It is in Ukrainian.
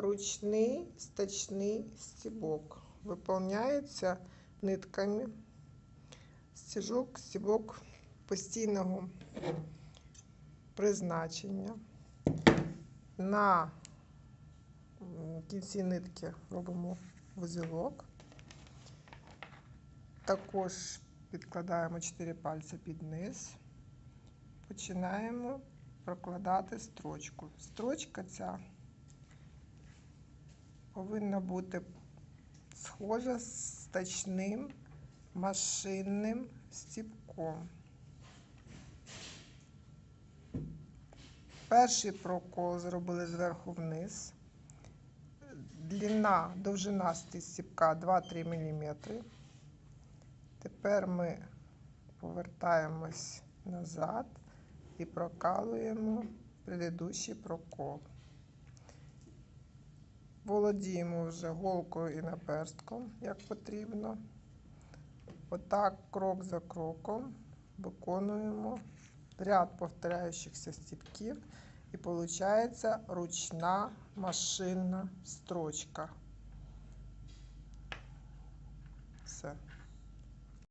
ручний стачний стібок. Виповняється нитками. Стіжок, стібок постійного призначення. На кінці нитки робимо вузілок. Також підкладаємо 4 пальці під низ. Починаємо прокладати строчку. Строчка ця повинна бути схожа з стачним машинним стіпком. Перший прокол зробили зверху вниз. Длина, довжина стіпка 2-3 мм. Тепер ми повертаємось назад і прокалуємо предыдущий прокол. Володіємо вже голкою і наперстком, як потрібно. Отак, крок за кроком, виконуємо ряд повторяючихся стіпків і виходить ручна машинна строчка. Все.